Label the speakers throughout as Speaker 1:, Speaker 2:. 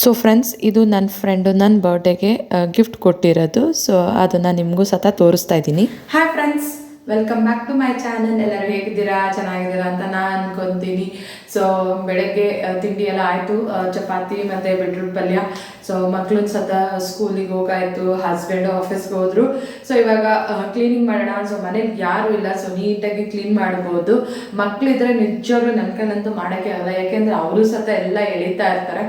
Speaker 1: So friends ಇದು ನನ್ನ friend ನನ್ನ ಬರ್ಡೇಗೆ ಗಿಫ್ಟ್ ಕೊಟ್ಟಿರೋದು. ಸೊ ಅದನ್ನು ನಿಮಗೂ ಸತ ತೋರಿಸ್ತಾ ಇದ್ದೀನಿ.
Speaker 2: Hi friends welcome back to my channel ಎಲ್ಲರೂ ಹೇಗಿದ್ದೀರಾ? ಚೆನ್ನಾಗಿದ್ದೀರಾ ಅಂತ ನಾನು ಅಂದ್ಕೊತೀನಿ ಸೊ ಬೆಳಗ್ಗೆ ತಿಂಡಿ ಎಲ್ಲ ಆಯಿತು. ಚಪಾತಿ ಮತ್ತು ಬೀಟ್ರೂಟ್ ಪಲ್ಯ. ಸೊ ಮಕ್ಳು ಸತ ಸ್ಕೂಲಿಗೆ ಹೋಗಾಯ್ತು ಹಸ್ಬೆಂಡ್ ಆಫೀಸ್ಗೆ ಹೋದ್ರು. ಸೊ ಇವಾಗ ಕ್ಲೀನಿಂಗ್ ಮಾಡೋಣ. ಸೊ ಮನೇಲಿ ಯಾರು ಇಲ್ಲ. ಸೊ ನೀಟಾಗಿ ಕ್ಲೀನ್ ಮಾಡ್ಬೋದು. ಮಕ್ಕಳಿದ್ರೆ ನಿಜವಾಗ್ಲೂ ನನ್ಕನಂತೂ ಮಾಡೋಕ್ಕೆ ಆಗಲ್ಲ. ಯಾಕೆಂದ್ರೆ ಅವರು ಸತ ಎಲ್ಲ ಎಳಿತಾ ಇರ್ತಾರೆ.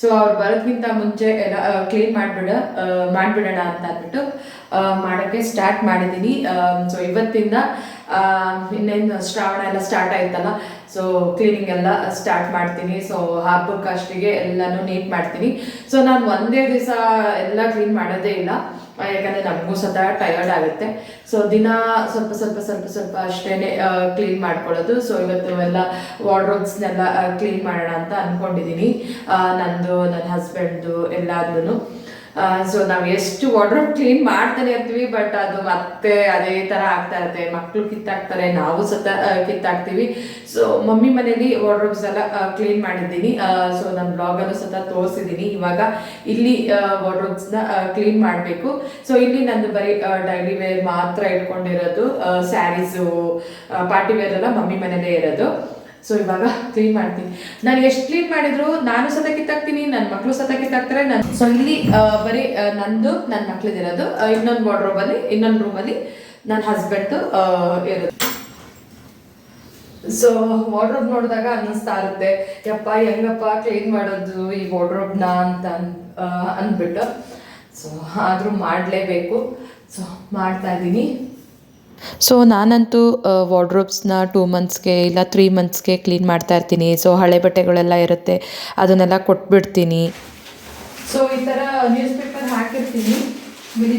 Speaker 2: ಸೊ ಅವ್ರು ಬರೋದ್ಕಿಂತ ಮುಂಚೆ ಎಲ್ಲ ಕ್ಲೀನ್ ಮಾಡಿಬಿಡ ಮಾಡಿಬಿಡೋಣ ಅಂತ ಅಂದ್ಬಿಟ್ಟು ಮಾಡೋಕ್ಕೆ ಸ್ಟಾರ್ಟ್ ಮಾಡಿದ್ದೀನಿ. ಸೊ ಇವತ್ತಿಂದ ಇನ್ನೇನು ಶ್ರಾವಣ ಎಲ್ಲ ಸ್ಟಾರ್ಟ್ ಆಯ್ತಲ್ಲ ಸೊ ಕ್ಲೀನಿಂಗ್ ಎಲ್ಲ ಸ್ಟಾರ್ಟ್ ಮಾಡ್ತೀನಿ. ಸೊ ಹಬ್ಬಕ್ಕೆ ಅಷ್ಟಿಗೆ ಎಲ್ಲನೂ ನೀಟ್ ಮಾಡ್ತೀನಿ. ಸೊ ನಾನು ಒಂದೇ ದಿವಸ ಎಲ್ಲ ಕ್ಲೀನ್ ಮಾಡೋದೇ ಇಲ್ಲ. ಯಾಕಂದರೆ ನಮಗೂ ಸದಾ ಟಯರ್ಡ್ ಆಗುತ್ತೆ. ಸೊ ದಿನ ಸ್ವಲ್ಪ ಸ್ವಲ್ಪ ಸ್ವಲ್ಪ ಸ್ವಲ್ಪ ಅಷ್ಟೇನೆ ಕ್ಲೀನ್ ಮಾಡ್ಕೊಳ್ಳೋದು. ಸೊ ಇವತ್ತು ಎಲ್ಲ ವಾರ್ಡ್ರೋಬ್ಸ್ನೆಲ್ಲ ಕ್ಲೀನ್ ಮಾಡೋಣ ಅಂತ ಅಂದ್ಕೊಂಡಿದ್ದೀನಿ ನಂದು, ನನ್ನ ಹಸ್ಬೆಂಡ್ದು ಎಲ್ಲಾದ್ರೂ ಸೊ ನಾವು ಎಷ್ಟು ವಾರ್ಡ್ರೋಬ್ ಕ್ಲೀನ್ ಮಾಡ್ತಾನೆ ಇರ್ತೀವಿ ಬಟ್ ಅದು ಮತ್ತೆ ಅದೇ ತರ ಆಗ್ತಾ ಇರುತ್ತೆ. ಮಕ್ಕಳು ಕಿತ್ತಾಕ್ತಾರೆ, ನಾವು ಸತ ಕಿತ್ತಾಕ್ತೀವಿ. ಸೊ ಮಮ್ಮಿ ಮನೇಲಿ ವಾರ್ಡ್ರೋಬ್ಸ್ ಎಲ್ಲ ಕ್ಲೀನ್ ಮಾಡಿದ್ದೀನಿ. ಸೊ ನನ್ನ ಬ್ಲಾಗಲ್ಲೂ ಸತ ತೋರಿಸಿದ್ದೀನಿ. ಇವಾಗ ಇಲ್ಲಿ ವಾರ್ಡ್ರೋಬ್ಸ್ನ ಕ್ಲೀನ್ ಮಾಡಬೇಕು. ಸೊ ಇಲ್ಲಿ ನಂದು ಬರೀ ಡೈಲಿ ವೇರ್ ಮಾತ್ರ ಇಟ್ಕೊಂಡಿರೋದು. ಸ್ಯಾರೀಸು ಪಾರ್ಟಿ ವೇರ್ ಎಲ್ಲ ಮಮ್ಮಿ ಮನೇಲೇ ಇರೋದು. ಸೊ ಇವಾಗ ಕ್ಲೀನ್ ಮಾಡ್ತೀನಿ. ನಾನು ಎಷ್ಟು ಕ್ಲೀನ್ ಮಾಡಿದ್ರು ನಾನು ಸತ ಕಿತ್ತಾಕ್ತೀನಿ ನನ್ನ ಮಕ್ಕಳು ಸತ ಕಿತ್ತಾಕ್ತಾರೆ ನಾನು ಸೊ ಇಲ್ಲಿ ಬರೀ ನಂದು ನನ್ನ ಇರೋದು ಇನ್ನೊಂದು ವಾರ್ಡ್ರೋಬಲ್ಲಿ ಇನ್ನೊಂದು ರೂಮಲ್ಲಿ ನನ್ನ ಹಸ್ಬೆಂಡ್ದು ಇರೋದು. ಸೊ ವಾರ್ಡ್ರೋಬ್ ನೋಡಿದಾಗ ಅನ್ನಿಸ್ತಾ ಇರುತ್ತೆ. ಯಪ್ಪ, ಹೆಂಗಪ್ಪ ಕ್ಲೀನ್ ಮಾಡೋದು ಈ ವಾರ್ಡ್ರೋಬ್ನ ಅಂತ ಅಂದ್ಬಿಟ್ಟು ಸೊ ಆದರೂ ಮಾಡಲೇಬೇಕು. ಸೊ ಮಾಡ್ತಾ ಇದ್ದೀನಿ.
Speaker 1: ಸೊ ನಾನಂತೂ ವಾರ್ಡ್ರೋಬ್ಸ್ನ ಟೂ ಮಂತ್ಸ್ಗೆ ಇಲ್ಲ ತ್ರೀ ಮಂತ್ಸ್ಗೆ ಕ್ಲೀನ್ ಮಾಡ್ತಾ ಇರ್ತೀನಿ. ಸೊ ಹಳೆ ಬಟ್ಟೆಗಳೆಲ್ಲ ಇರುತ್ತೆ. ಅದನ್ನೆಲ್ಲ ಕೊಟ್ಬಿಡ್ತೀನಿ.
Speaker 2: ಸೊ ಈ ಥರ ನ್ಯೂಸ್ ಪೇಪರ್ ಹಾಕಿರ್ತೀನಿ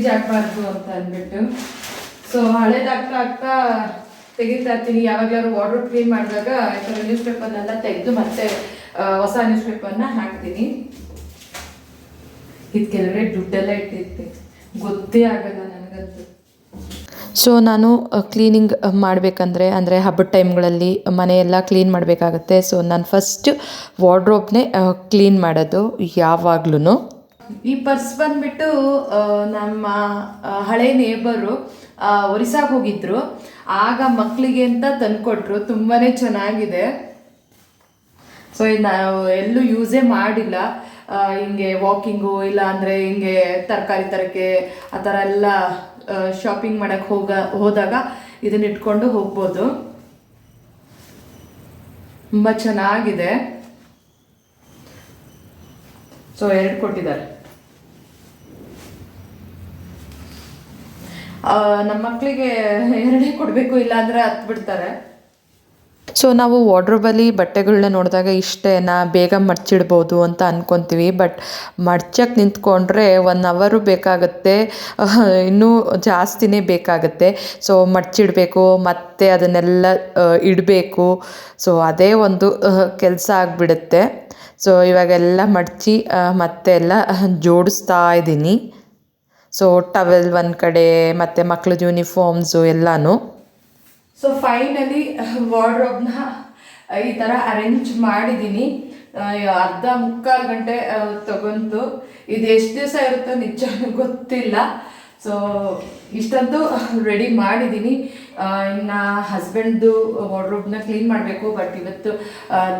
Speaker 2: ಜಾಗಬಾರ್ದು ಅಂತ ಅಂದ್ಬಿಟ್ಟು. ಸೊ ಹಳೇದಾಗ್ತಾ ಆಗ್ತಾ ತೆಗಿತಾ ಇರ್ತೀನಿ. ಯಾವಾಗಲಾದ್ರು ವಾರ್ಡ್ರೋಬ್ ಕ್ಲೀನ್ ಮಾಡಿದಾಗ ಈ ಥರ ನ್ಯೂಸ್ ಪೇಪರ್ನೆಲ್ಲ ತೆಗೆದು ಮತ್ತೆ ಹೊಸ ನ್ಯೂಸ್ ಪೇಪರ್ನ ಹಾಕ್ತೀನಿ. ಇದು ಕೆಲವೇ ದುಡ್ಡೆಲ್ಲ ಇಟ್ಟಿರ್ತೀನಿ ಗೊತ್ತೇ ಆಗಲ್ಲ ನನಗಂತೂ.
Speaker 1: ಸೊ ನಾನು ಕ್ಲೀನಿಂಗ್ ಮಾಡಬೇಕಂದ್ರೆ, ಅಂದರೆ ಹಬ್ಬದ ಟೈಮ್ಗಳಲ್ಲಿ ಮನೆಯೆಲ್ಲ ಕ್ಲೀನ್ ಮಾಡಬೇಕಾಗತ್ತೆ. ಸೊ ನಾನು ಫಸ್ಟ್ ವಾರ್ಡ್ರೋಬ್ನೇ ಕ್ಲೀನ್ ಮಾಡೋದು ಯಾವಾಗ್ಲೂ
Speaker 2: ಈ ಪರ್ಸ್ ಬಂದ್ಬಿಟ್ಟು ನಮ್ಮ ಹಳೆ ನೇಬರು ಒರಿಸ್ಸಾಗೆ ಹೋಗಿದ್ರು. ಆಗ ಮಕ್ಕಳಿಗೆ ಅಂತ ತಂದ್ಕೊಟ್ರು. ತುಂಬಾ ಚೆನ್ನಾಗಿದೆ. ಸೊ ನಾವು ಎಲ್ಲೂ ಯೂಸೇ ಮಾಡಿಲ್ಲ. ಹಿಂಗೆ ವಾಕಿಂಗು ಇಲ್ಲ ಅಂದರೆ ಹಿಂಗೆ ತರಕಾರಿ ತರಕ್ಕೆ, ಆ ಥರ ಎಲ್ಲ ಶಾಪಿಂಗ್ ಮಾಡಕ್ಕೆ ಹೋಗ, ಹೋದಾಗ ಇದನ್ನ ಇಟ್ಕೊಂಡು ಹೋಗ್ಬೋದು. ತುಂಬ ಚೆನ್ನಾಗಿದೆ. ಸೊ ಎರಡು ಕೊಟ್ಟಿದ್ದಾರೆ. ನಮ್ಮ ಮಕ್ಕಳಿಗೆ ಎರಡೇ ಕೊಡಬೇಕು ಇಲ್ಲ ಅಂದರೆ ಹತ್ತು ಬಿಡ್ತಾರೆ
Speaker 1: ಸೊ ನಾವು ವಾರ್ಡ್ರೋಬಲ್ಲಿ ಬಟ್ಟೆಗಳನ್ನ ನೋಡಿದಾಗ ಇಷ್ಟೇನಾ, ಬೇಗ ಮಡ್ಚಿಡ್ಬೋದು ಅಂತ ಅಂದ್ಕೊತೀವಿ ಬಟ್ ಮಡ್ಚಕ್ಕೆ ನಿಂತ್ಕೊಂಡ್ರೆ ಒನ್ ಅವರು ಬೇಕಾಗುತ್ತೆ. ಇನ್ನೂ ಜಾಸ್ತಿನೇ ಬೇಕಾಗುತ್ತೆ. ಸೊ ಮಡ್ಚಿಡಬೇಕು, ಮತ್ತೆ ಅದನ್ನೆಲ್ಲ ಇಡಬೇಕು. ಸೊ ಅದೇ ಒಂದು ಕೆಲಸ ಆಗಿಬಿಡುತ್ತೆ. ಸೊ ಇವಾಗೆಲ್ಲ ಮಡಚಿ ಮತ್ತೆ ಎಲ್ಲ ಜೋಡಿಸ್ತಾ ಇದ್ದೀನಿ. ಸೊ ಟವೆಲ್ ಒಂದು ಕಡೆ, ಮತ್ತು ಮಕ್ಳದ್ದು ಯೂನಿಫಾರ್ಮ್ಸು ಎಲ್ಲನೂ.
Speaker 2: ಸೊ ಫೈನಲಿ ವಾರ್ಡ್ರೋಬ್ನ ಈ ಥರ ಅರೇಂಜ್ ಮಾಡಿದ್ದೀನಿ ಅರ್ಧ ಮುಕ್ಕಾಲು ಗಂಟೆ ತಗೊಂತು. ಇದು ಎಷ್ಟು ದಿವಸ ಇರುತ್ತೋ ನಿಜ ಗೊತ್ತಿಲ್ಲ. ಸೊ ಇಷ್ಟಂತೂ ರೆಡಿ ಮಾಡಿದ್ದೀನಿ ಇನ್ನು ಹಸ್ಬೆಂಡ್ದು ವಾರ್ಡ್ರೋಬ್ನ ಕ್ಲೀನ್ ಮಾಡಬೇಕು ಬಟ್ ಇವತ್ತು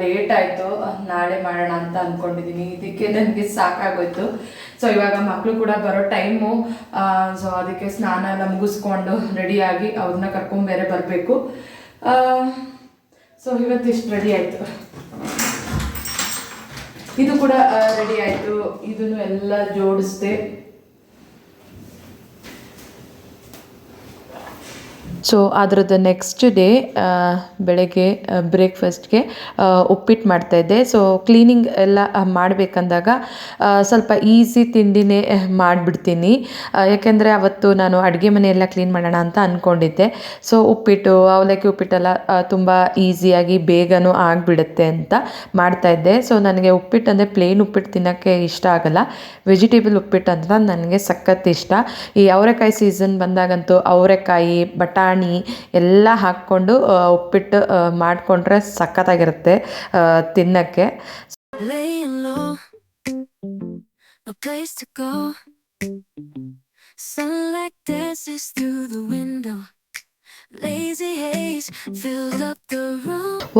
Speaker 2: ಲೇಟ್ ಆಯಿತು. ನಾಳೆ ಮಾಡೋಣ ಅಂತ ಅಂದ್ಕೊಂಡಿದ್ದೀನಿ ಇದಕ್ಕೆ ನನಗೆ ಸಾಕಾಗೋಯ್ತು. ಸೊ ಇವಾಗ ಮಕ್ಕಳು ಕೂಡ ಬರೋ ಟೈಮು ಸೊ ಅದಕ್ಕೆ ಸ್ನಾನ ಎಲ್ಲ ಮುಗಿಸ್ಕೊಂಡು ರೆಡಿಯಾಗಿ ಅವ್ರನ್ನ ಕರ್ಕೊಂಡು ಬೇರೆ ಬರಬೇಕು. ಸೊ ಇವತ್ತು ಇಷ್ಟು ರೆಡಿ ಆಯಿತು. ಇದು ಕೂಡ ರೆಡಿ ಆಯಿತು. ಇದನ್ನು ಎಲ್ಲ ಜೋಡಿಸ್ದೆ.
Speaker 1: ಸೊ ಅದರದ್ದು ನೆಕ್ಸ್ಟ್ ಡೇ ಬೆಳಗ್ಗೆ ಬ್ರೇಕ್ಫಾಸ್ಟ್ಗೆ ಉಪ್ಪಿಟ್ಟು ಮಾಡ್ತಾಯಿದ್ದೆ ಸೊ ಕ್ಲೀನಿಂಗ್ ಎಲ್ಲ ಮಾಡಬೇಕಂದಾಗ ಸ್ವಲ್ಪ ಈಸಿ ತಿಂಡಿನೇ ಮಾಡಿಬಿಡ್ತೀನಿ. ಯಾಕೆಂದರೆ ಅವತ್ತು ನಾನು ಅಡುಗೆ ಮನೆಯೆಲ್ಲ ಕ್ಲೀನ್ ಮಾಡೋಣ ಅಂತ ಅಂದ್ಕೊಂಡಿದ್ದೆ ಸೊ ಉಪ್ಪಿಟ್ಟು, ಅವಲಕ್ಕಿ ಉಪ್ಪಿಟ್ಟೆಲ್ಲ ತುಂಬ ಈಸಿಯಾಗಿ ಬೇಗನೂ ಆಗಿಬಿಡುತ್ತೆ ಅಂತ ಮಾಡ್ತಾಯಿದ್ದೆ ಸೊ ನನಗೆ ಉಪ್ಪಿಟ್ಟು ಅಂದರೆ ಪ್ಲೇನ್ ಉಪ್ಪಿಟ್ಟು ತಿನ್ನೋಕ್ಕೆ ಇಷ್ಟ ಆಗಲ್ಲ. ವೆಜಿಟೇಬಲ್ ಉಪ್ಪಿಟ್ಟು ಅಂತ ನನಗೆ ಸಖತ್ ಇಷ್ಟ. ಈ ಅವರೆಕಾಯಿ ಸೀಸನ್ ಬಂದಾಗಂತೂ ಅವರೆಕಾಯಿ, ಬಟಾಣಿ ಬಟಾಣಿ ಎಲ್ಲ ಹಾಕ್ಕೊಂಡು ಉಪ್ಪಿಟ್ಟು ಮಾಡಿಕೊಂಡ್ರೆ ಸಖತ್ತಾಗಿರುತ್ತೆ ತಿನ್ನಕ್ಕೆ.
Speaker 3: Lazy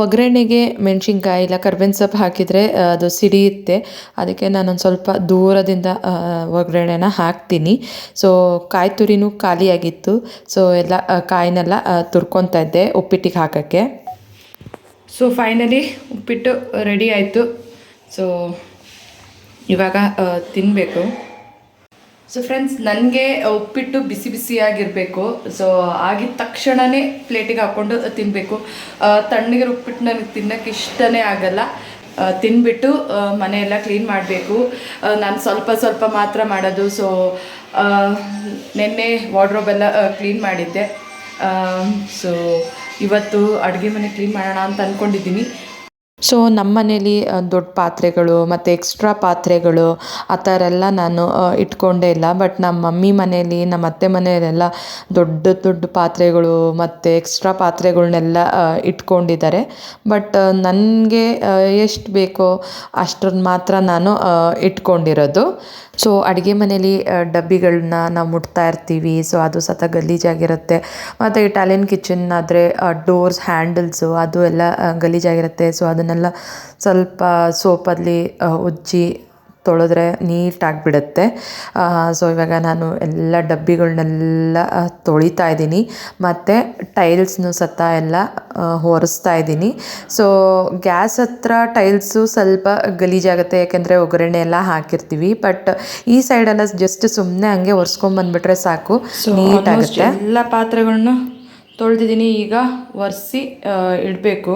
Speaker 1: ಒಗ್ಗರಣೆಗೆ ಮೆಣಸಿನ್ಕಾಯಿ ಇಲ್ಲ ಕರ್ಬೇವಿನ ಸೊಪ್ಪು ಹಾಕಿದರೆ ಅದು ಸಿಡಿಯುತ್ತೆ. ಅದಕ್ಕೆ ನಾನೊಂದು ಸ್ವಲ್ಪ ದೂರದಿಂದ ಒಗ್ಗರಣೆನ ಹಾಕ್ತೀನಿ. ಸೊ ಕಾಯಿ ತುರಿನೂ ಖಾಲಿಯಾಗಿತ್ತು. ಸೊ ಎಲ್ಲ ಕಾಯಿನೆಲ್ಲ ತುರ್ಕೊತಾ ಇದ್ದೆ ಉಪ್ಪಿಟ್ಟಿಗೆ ಹಾಕೋಕ್ಕೆ.
Speaker 2: ಸೊ ಫೈನಲಿ ಉಪ್ಪಿಟ್ಟು ರೆಡಿ ಆಯಿತು. ಸೊ ಇವಾಗ ತಿನ್ನಬೇಕು ಸೊ ಫ್ರೆಂಡ್ಸ್ ನನಗೆ ಉಪ್ಪಿಟ್ಟು ಬಿಸಿ ಬಿಸಿಯಾಗಿರಬೇಕು. ಸೊ ಆಗಿದ ತಕ್ಷಣವೇ ಪ್ಲೇಟಿಗೆ ಹಾಕ್ಕೊಂಡು ತಿನ್ನಬೇಕು ತಣ್ಣಗಿರೋ ಉಪ್ಪಿಟ್ಟು ನನಗೆ ತಿನ್ನೋಕ್ಕೆ ಇಷ್ಟನೇ ಆಗಲ್ಲ. ತಿನ್ಬಿಟ್ಟು ಮನೆಯೆಲ್ಲ ಕ್ಲೀನ್ ಮಾಡಬೇಕು. ನಾನು ಸ್ವಲ್ಪ ಸ್ವಲ್ಪ ಮಾತ್ರ ಮಾಡೋದು. ಸೊ ನಿನ್ನೆ ವಾರ್ಡ್ರೋಬೆಲ್ಲ ಕ್ಲೀನ್ ಮಾಡಿದ್ದೆ. ಸೊ ಇವತ್ತು ಅಡುಗೆ ಮನೆ ಕ್ಲೀನ್ ಮಾಡೋಣ ಅಂತ ಅಂದ್ಕೊಂಡಿದ್ದೀನಿ
Speaker 1: ಸೊ ನಮ್ಮ ಮನೇಲಿ ದೊಡ್ಡ ಪಾತ್ರೆಗಳು ಮತ್ತು ಎಕ್ಸ್ಟ್ರಾ ಪಾತ್ರೆಗಳು ಆ ಥರ ಎಲ್ಲ ನಾನು ಇಟ್ಕೊಂಡೇ ಇಲ್ಲ. ಬಟ್ ನಮ್ಮ ಮಮ್ಮಿ ಮನೇಲಿ, ನಮ್ಮ ಅತ್ತೆ ಮನೆಯಲ್ಲೆಲ್ಲ ದೊಡ್ಡ ದೊಡ್ಡ ಪಾತ್ರೆಗಳು ಮತ್ತು ಎಕ್ಸ್ಟ್ರಾ ಪಾತ್ರೆಗಳನ್ನೆಲ್ಲ ಇಟ್ಕೊಂಡಿದ್ದಾರೆ. ಬಟ್ ನನಗೆ ಎಷ್ಟು ಬೇಕೋ ಅಷ್ಟನ್ನು ಮಾತ್ರ ನಾನು ಇಟ್ಕೊಂಡಿರೋದು. ಸೊ ಅಡುಗೆ ಮನೇಲಿ ಡಬ್ಬಿಗಳನ್ನ ನಾವು ಮುಟ್ತಾ ಇರ್ತೀವಿ. ಸೊ ಅದು ಸತ ಗಲೀಜಾಗಿರುತ್ತೆ. ಮತ್ತು ಇಟಾಲಿಯನ್ ಕಿಚನ್ ಆದರೆ ಡೋರ್ಸ್ ಹ್ಯಾಂಡಲ್ಸು ಅದು ಎಲ್ಲ ಗಲೀಜಾಗಿರುತ್ತೆ. ಸೊ ಅದನ್ನೆಲ್ಲ ಸ್ವಲ್ಪ ಸೋಪಲ್ಲಿ ಉಜ್ಜಿ ತೊಳೆದ್ರೆ ನೀಟಾಗಿ ಬಿಡುತ್ತೆ ಸೊ ಇವಾಗ ನಾನು ಎಲ್ಲ ಡಬ್ಬಿಗಳನ್ನೆಲ್ಲ ತೊಳಿತಾ ಇದ್ದೀನಿ. ಮತ್ತು ಟೈಲ್ಸ್ನು ಸತ ಎಲ್ಲ ಒರೆಸ್ತಾ ಇದ್ದೀನಿ. ಸೊ ಗ್ಯಾಸ್ ಹತ್ರ ಟೈಲ್ಸು ಸ್ವಲ್ಪ ಗಲೀಜಾಗುತ್ತೆ ಯಾಕೆಂದರೆ ಒಗ್ಗರಣೆ ಎಲ್ಲ ಹಾಕಿರ್ತೀವಿ. ಬಟ್ ಈ ಸೈಡೆಲ್ಲ ಜಸ್ಟ್ ಸುಮ್ಮನೆ ಹಂಗೆ ಒರೆಸ್ಕೊಂಬಂದ್ಬಿಟ್ರೆ ಸಾಕು. ನೀಟಾಗುತ್ತೆ.
Speaker 2: ಎಲ್ಲ ಪಾತ್ರೆಗಳನ್ನ ತೊಳೆದಿದ್ದೀನಿ. ಈಗ ಒರೆಸಿ ಇಡಬೇಕು.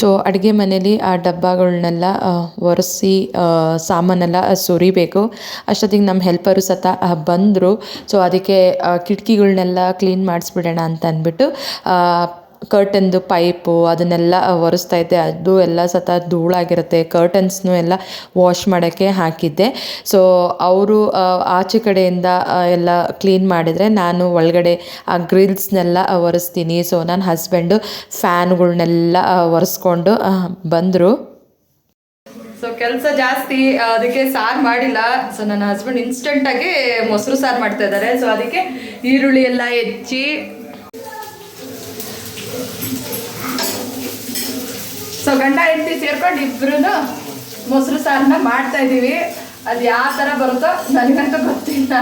Speaker 1: ಸೊ ಅಡುಗೆ ಮನೇಲಿ ಆ ಡಬ್ಬಗಳನ್ನೆಲ್ಲ ಒರೆಸಿ ಸಾಮಾನೆಲ್ಲ ಸುರಿಬೇಕು. ಅಷ್ಟೊತ್ತಿಗೆ ನಮ್ಮ ಹೆಲ್ಪರು ಸತ ಬಂದರು. ಸೊ ಅದಕ್ಕೆ ಕಿಟಕಿಗಳ್ನೆಲ್ಲ ಕ್ಲೀನ್ ಮಾಡಿಸ್ಬಿಡೋಣ ಅಂತ ಅಂದ್ಬಿಟ್ಟು ಕರ್ಟನ್ದು ಪೈಪು ಅದನ್ನೆಲ್ಲ ಒರೆಸ್ತಾ ಇದ್ದೆ. ಅದು ಎಲ್ಲ ಸತ ಧೂಳಾಗಿರುತ್ತೆ. ಕರ್ಟನ್ಸ್ನು ಎಲ್ಲ ವಾಶ್ ಮಾಡೋಕ್ಕೆ ಹಾಕಿದ್ದೆ. ಸೊ ಅವರು ಆಚೆ ಕಡೆಯಿಂದ ಎಲ್ಲ ಕ್ಲೀನ್ ಮಾಡಿದರೆ ನಾನು ಒಳಗಡೆ ಆ ಗ್ರಿಲ್ಸ್ನೆಲ್ಲ ಒರೆಸ್ತೀನಿ. ಸೊ ನನ್ನ ಹಸ್ಬೆಂಡು ಫ್ಯಾನ್ಗಳ್ನೆಲ್ಲ ಒರೆಸ್ಕೊಂಡು ಬಂದರು.
Speaker 2: ಸೊ ಕೆಲಸ ಜಾಸ್ತಿ, ಅದಕ್ಕೆ ಸಾರು ಮಾಡಿಲ್ಲ. ಸೊ ನನ್ನ ಹಸ್ಬೆಂಡ್ ಇನ್ಸ್ಟೆಂಟಾಗಿ ಮೊಸರು ಸಾರು ಮಾಡ್ತಾ ಇದ್ದಾರೆ. ಸೊ ಅದಕ್ಕೆ ಈರುಳ್ಳಿ ಎಲ್ಲ ಹೆಚ್ಚಿ ಸೊ ಗಂಡ ಹೆಂಡತಿ ಸೇರ್ಕೊಂಡು ಇಬ್ರು ಮೊಸರು ಸಾರನ್ನ ಮಾಡ್ತಾ ಇದೀವಿ. ಅದು ಯಾವ ಥರ ಬರುತ್ತೋ ನನಗಂತೂ ಗೊತ್ತಿಲ್ಲ.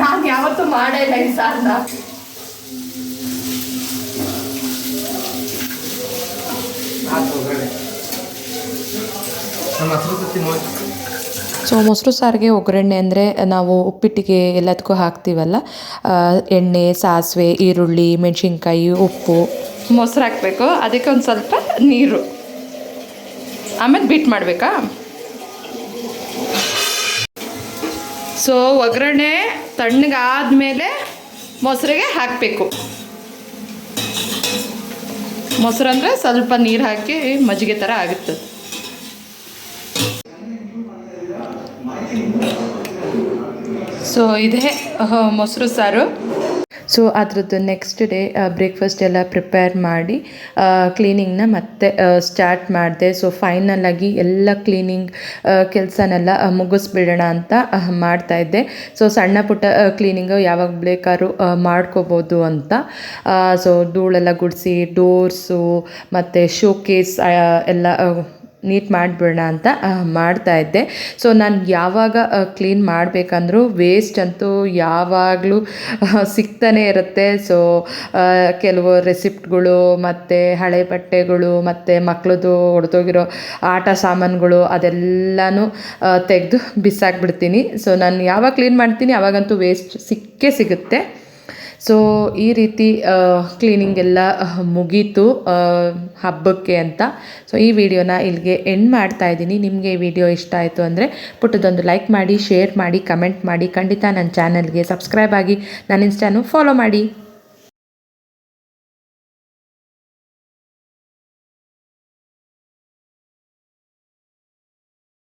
Speaker 2: ನಾನು ಯಾವತ್ತೂ ಮಾಡೇ ಇಲ್ಲ ಈ ಸಾರನ್ನ
Speaker 4: ನಮ್ಮ ಹಸಿರು ತತ್ತಿ
Speaker 1: ಸೊ ಮೊಸರು ಸಾರಿಗೆ ಒಗ್ಗರಣೆ ಅಂದರೆ ನಾವು ಉಪ್ಪಿಟ್ಟಿಗೆ ಎಲ್ಲದಕ್ಕೂ ಹಾಕ್ತೀವಲ್ಲ. ಎಣ್ಣೆ ಸಾಸಿವೆ ಈರುಳ್ಳಿ ಮೆಣಸಿನ್ಕಾಯಿ ಉಪ್ಪು.
Speaker 2: ಮೊಸರು ಹಾಕಬೇಕು ಅದಕ್ಕೆ ಒಂದು ಸ್ವಲ್ಪ ನೀರು. ಆಮೇಲೆ ಬೀಟ್ ಮಾಡಬೇಕಾ? ಸೊ ಒಗ್ಗರಣೆ ತಣ್ಣಗಾದ್ಮೇಲೆ ಮೊಸರಿಗೆ ಹಾಕಬೇಕು. ಮೊಸರು ಅಂದರೆ ಸ್ವಲ್ಪ ನೀರು ಹಾಕಿ ಮಜ್ಜಿಗೆ ಥರ ಆಗುತ್ತೆ. ಸೊ ಇದೇ ಮೊಸರು ಸಾರು.
Speaker 1: ಸೊ ಅದರದ್ದು ನೆಕ್ಸ್ಟ್ ಡೇ ಬ್ರೇಕ್ಫಾಸ್ಟ್ ಎಲ್ಲ ಪ್ರಿಪೇರ್ ಮಾಡಿ ಕ್ಲೀನಿಂಗ್ನ ಮತ್ತೆ ಸ್ಟಾರ್ಟ್ ಮಾಡಿದೆ. ಸೊ ಫೈನಲ್ ಆಗಿ ಎಲ್ಲ ಕ್ಲೀನಿಂಗ್ ಕೆಲಸನೆಲ್ಲ ಮುಗಿಸ್ಬಿಡೋಣ ಅಂತ ಅಹ್, ಮಾಡ್ತಾ ಇದ್ದೆ. ಸೊ ಸಣ್ಣ ಪುಟ್ಟ ಕ್ಲೀನಿಂಗು ಯಾವಾಗ ಬೇಕಾದ್ರೂ ಮಾಡ್ಕೋಬೋದು ಅಂತ. ಸೊ ಧೂಳೆಲ್ಲ ಗುಡಿಸಿ ಡೋರ್ಸು ಮತ್ತು ಶೋಕೇಸ್ ಎಲ್ಲ ನೀಟ್ ಮಾಡಿಬಿಡೋಣ ಅಂತ ಮಾಡ್ತಾ ಇದ್ದೆ. ಸೊ ನಾನು ಯಾವಾಗ ಕ್ಲೀನ್ ಮಾಡಬೇಕಂದ್ರೂ ವೇಸ್ಟ್ ಅಂತೂ ಯಾವಾಗಲೂ ಸಿಗ್ತಾನೆ ಇರುತ್ತೆ. ಸೊ ಕೆಲವು ರೆಸಿಪ್ಟ್ಗಳು ಮತ್ತು ಹಳೆ ಬಟ್ಟೆಗಳು ಮತ್ತು ಮಕ್ಳದ್ದು ಹೊಡೆದೋಗಿರೋ ಆಟ ಸಾಮಾನುಗಳು ಅದೆಲ್ಲನೂ ತೆಗೆದು ಬಿಸಾಕ್ಬಿಡ್ತೀನಿ. ಸೊ ನಾನು ಯಾವಾಗ ಕ್ಲೀನ್ ಮಾಡ್ತೀನಿ, ಅವಾಗಂತೂ ವೇಸ್ಟ್ ಸಿಕ್ಕೇ ಸಿಗುತ್ತೆ. ಸೊ ಈ ರೀತಿ ಕ್ಲೀನಿಂಗ್ ಎಲ್ಲ ಮುಗೀತು ಹಬ್ಬಕ್ಕೆ ಅಂತ. ಸೊ ಈ ವಿಡಿಯೋನ ಇಲ್ಲಿಗೆ ಎಂಡ್ ಮಾಡ್ತಾ ಇದ್ದೀನಿ. ನಿಮಗೆ ಈ ವಿಡಿಯೋ ಇಷ್ಟ ಆಯಿತು ಅಂದರೆ ಪುಟ್ಟದೊಂದು ಲೈಕ್ ಮಾಡಿ ಶೇರ್ ಮಾಡಿ ಕಮೆಂಟ್ ಮಾಡಿ. ಖಂಡಿತ ನನ್ನ ಚಾನಲ್ಗೆ ಸಬ್ಸ್ಕ್ರೈಬ್ ಆಗಿ ನನ್ನ ಇನ್ಸ್ಟಾನು ಫಾಲೋ ಮಾಡಿ.